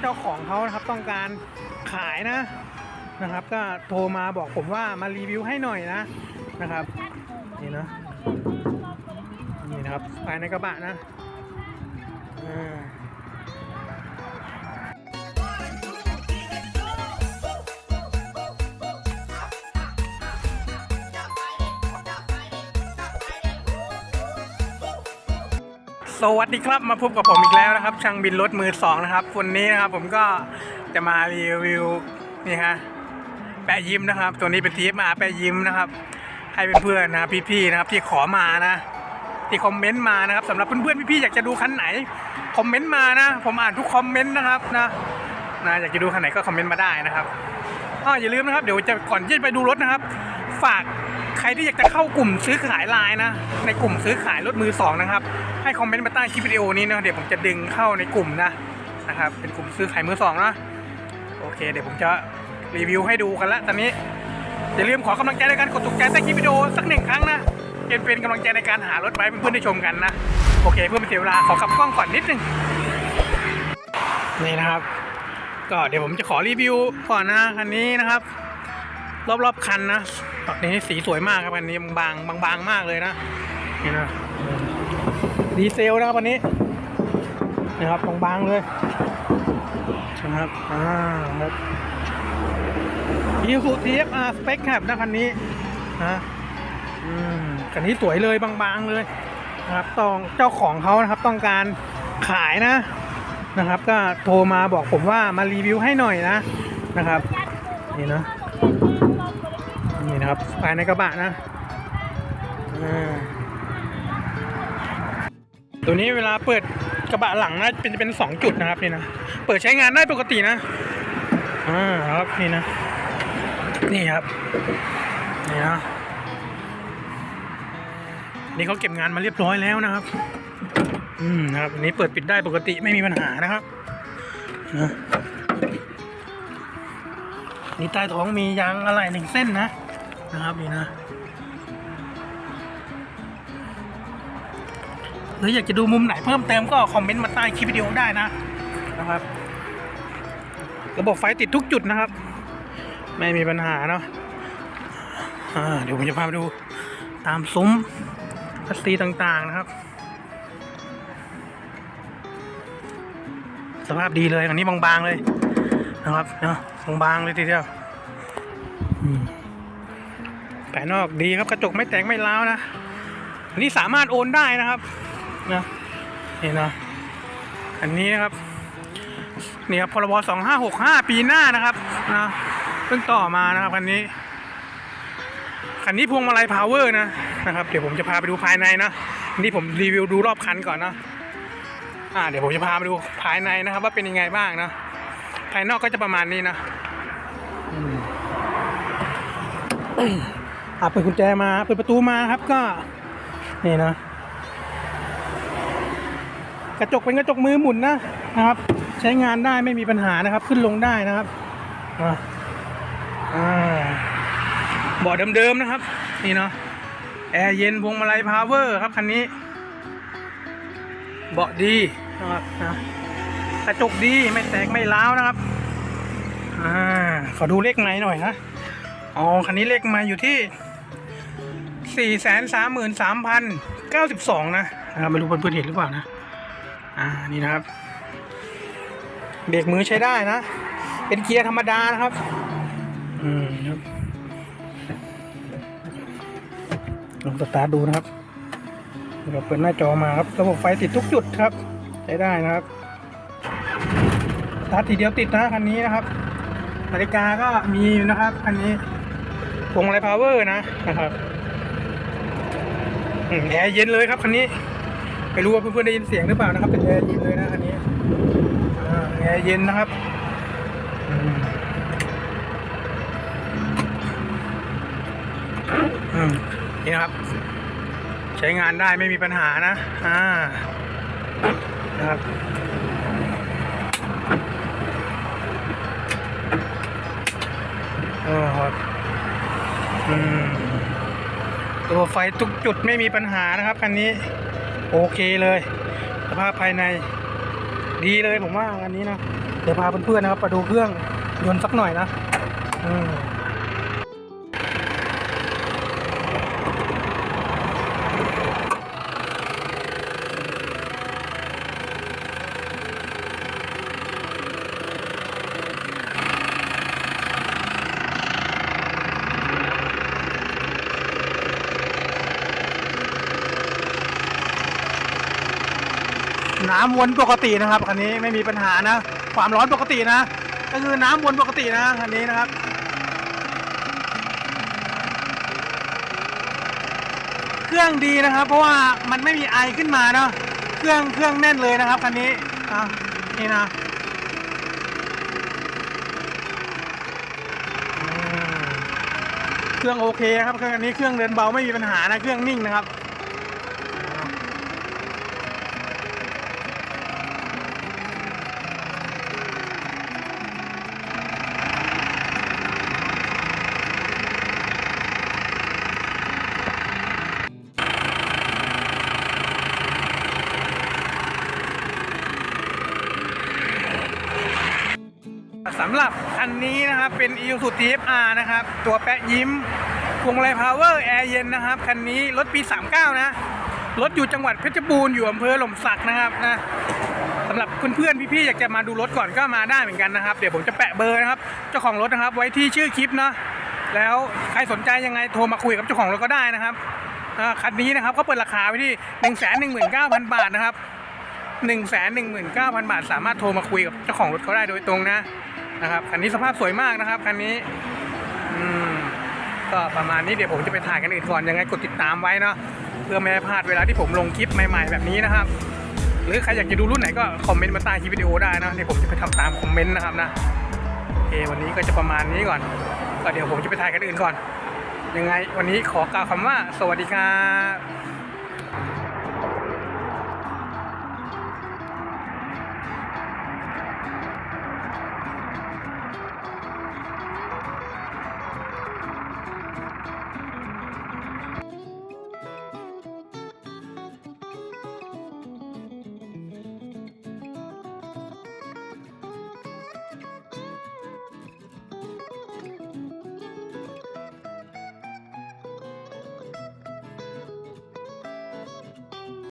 เจ้าของเขานะครับต้องการขายนะนะครับ ก็โทรมาบอกผมว่ามารีวิวให้หน่อยนะนะครับนี่นะ นะครับภายในกระบะนะสวัสดีครับมาพบกับผมอีกแล้วนะครับ ช่างบินรถมือสองนะครับวันนี้นะครับผมก็จะมารีวิวนี่ฮะแปะยิ้มนะครับ ตัวนี้เป็นทีมาแปะยิ้มนะครับ ให้เพื่อนๆนะพี่ๆนะครับที่ขอมานะ ที่คอมเมนต์มานะครับสำหรับเพื่อนๆพี่ๆอยากจะดูคันไหนคอมเมนต์มานะผมอ่านทุกคอมเมนต์นะครับนะนะอยากจะดูคันไหนก็คอมเมนต์มาได้นะครับอ้ออย่าลืมนะครับเดี๋ยวจะก่อนที่จะไปดูรถนะครับ ฝากใครที่อยากจะเข้ากลุ่มซื้อขายไลน์นะ ในกลุ่มซื้อขายรถมือสองนะครับ ให้คอมเมนต์มาใต้คลิปวิดีโอนี้นะเดี๋ยวผมจะดึงเข้าในกลุ่มนะนะครับเป็นกลุ่มซื้อขายมือสองนะโอเค เดี๋ยวผมจะรีวิวให้ดูกันละตอนนี้อย่าลืมขอกำลังใจในการกดถูกใจใต้คลิปวิดีโอสักหนึ่งครั้งนะ เป็นเป็นกำลังใจในการหารถไว้เพื่อนๆได้ชมกันนะโอเคเพื่อไม่เสียเวลาขอกลับกล้องก่อนนิดนึงนี่นะครับ ก็เดี๋ยวผมจะขอรีวิวก่อนนะคันนี้นะครับ รอบๆคันนะตอนนี้สีสวยมากครับคันนี้บางๆบางๆมากเลยนะนี่นะดีเซลนะครับวันนี้นะครับบางๆเลยนะครับอ่าครับอีซูทีเอฟอาร์สเปคแคปนะคันนี้นะอืม คันนี้สวยเลยบางๆเลยนะครับต้องเจ้าของเขานะครับต้องการขายนะนะครับ ก็โทรมาบอกผมว่ามารีวิวให้หน่อยนะนะครับนี่นะนี่นะครับภายในกระบะนะอ่าตัวนี้เวลาเปิดกระบะหลังนะเป็นจะเป็นสองจุดนะครับนี่นะเปิดใช้งานได้ปกตินะอ่าครับนี่นะนี่ครับนี่นะ นี่เขาเก็บงานมาเรียบร้อยแล้วนะครับ อืมนะครับอันนี้เปิดปิดได้ปกติไม่มีปัญหานะครับนะนี่ใต้ท้องมียางอะไรหนึ่งเส้นนะนะครับนี่นะหรืออยากจะดูมุมไหนเพิ่มเติมก็คอมเมนต์มาใต้คลิปวิดีโอได้นะนะครับ ระบบไฟติดทุกจุดนะครับ ไม่มีปัญหาเนาะอ่าเดี๋ยวผมจะพาไปดูตามซุ้ม พัสตีต่างๆนะครับ สภาพดีเลยอันนี้บางๆเลยนะครับเนาะบางๆเลยทีเดียวอืมภายนอกดีครับกระจกไม่แตกไม่ร้าวนะอันนี้สามารถโอนได้นะครับนะนี่นะอันนี้นะครับนี่ครับพรบสองห้าหกห้าปีหน้านะครับนะเพิ่งต่อมานะครับคันนี้คันนี้พวงมาลัยพาวเวอร์นะ นะครับ เดี๋ยวผมจะพาไปดูภายในนะนี่ผมรีวิวดูรอบคันก่อนนะอ่าเดี๋ยวผมจะพาไปดูภายในนะครับ ว่าเป็นยังไงบ้างนะภายนอกก็จะประมาณนี้นะอ่าเปิดกุญแจมาเปิดประตูมาครับก็นี่นะ กระจกเป็นกระจกมือหมุนนะนะครับ ใช้งานได้ไม่มีปัญหานะครับ ขึ้นลงได้นะครับอ่าอ่าเบาะเดิมๆนะครับ นี่เนาะ แอร์เย็นพวงมาลัยพาวเวอร์ครับคันนี้ เบาะดีนะครับนะกระจกดีไม่แตกไม่ร้าวนะครับอ่าขอดูเลขไม้หน่อยนะอ๋อคันนี้เลขม้อยู่ที่สี่แสนสามหมื่นสามพันเก้าสิบสองนะนะครับไม่รู้เพื่อนๆเห็นหรือเปล่านะ อ่านี่นะครับ เบรกมือใช้ได้นะ เป็นเกียร์ธรรมดานะครับ อืมครับ ลองสตาร์ทดูนะครับเราเปิดหน้าจอมาครับ ระบบไฟติดทุกจุดครับ ใช้ได้นะครับสตาร์ททีเดียวติดนะคันนี้นะครับ นาฬิกาก็มีนะครับคันนี้พวงมาลัยพาวเวอร์นะนะครับแอร์เย็นเลยครับคันนี้ไม่รู้ว่าเพื่อนๆได้ยินเสียงหรือเปล่านะครับเป็นแอร์เย็นเลยนะคันนี้แอร์เย็นนะครับอืม นี่นะครับ ใช้งานได้ไม่มีปัญหานะอ่านะครับโอ้ครับอืมตัวไฟทุกจุดไม่มีปัญหานะครับคันนี้ โอเคเลย สภาพภายใน ดีเลยผมว่าอันนี้นะ เดี๋ยวพาเพื่อนๆนะครับมาดูเครื่องยนต์สักหน่อยนะ อืม น้ำวนปกตินะครับคันนี้ไม่มีปัญหานะ ความร้อนปกตินะ ก็คือน้ำวนปกตินะคันนี้นะครับเครื่องดีนะครับ เพราะว่ามันไม่มีไอขึ้นมาเนาะเครื่องเครื่องแน่นเลยนะครับคันนี้อะนี่นะเครื่องโอเคครับเครื่องอันนี้เครื่องเดินเบาไม่มีปัญหานะเครื่องนิ่งนะครับ สำหรับคันนี้นะครับเป็น i s u z u TFR นะครับ ตัวแปะยิ้มพวงมาลัยพาวเวอร์แอร์เย็นนะครับคันนี้รถปี 39 นะ รถอยู่จังหวัดเพชรบูรณ์อยู่อำเภอหล่มสักนะครับนะสำหรับเพื่อนๆพี่ๆอยากจะมาดูรถก่อนก็มาได้เหมือนกันนะครับ เดี๋ยวผมจะแปะเบอร์นะครับเจ้าของรถนะครับไว้ที่ชื่อคลิปนะแล้วใครสนใจยังไงโทรมาคุยกับเจ้าของรถก็ได้นะครับคันนี้นะครับก็เปิดราคาไว้ที่ 1 1 9 0 0 0 บาทนะครับ 1 1 9 0 0 0 บาท สามารถโทรมาคุยกับเจ้าของรถเขาได้โดยตรงนะ นะครับคันนี้สภาพสวยมากนะครับคันนี้อืมก็ประมาณนี้เดี๋ยวผมจะไปถ่ายกันอื่นก่อนยังไงกดติดตามไว้เนาะเพื่อไม่ให้พลาดเวลาที่ผมลงคลิปใหม่ ๆ แบบนี้นะครับ หรือใครอยากจะดูรุ่นไหนก็คอมเมนต์มาใต้คลิปวิดีโอได้นะเดี๋ยวผมจะไปทำตามคอมเมนต์นะครับนะโอเควันนี้ก็จะประมาณนี้ก่อนก็เดี๋ยวผมจะไปถ่ายกันอื่นก่อน ยังไงวันนี้ขอกล่าวคำว่าสวัสดีครับ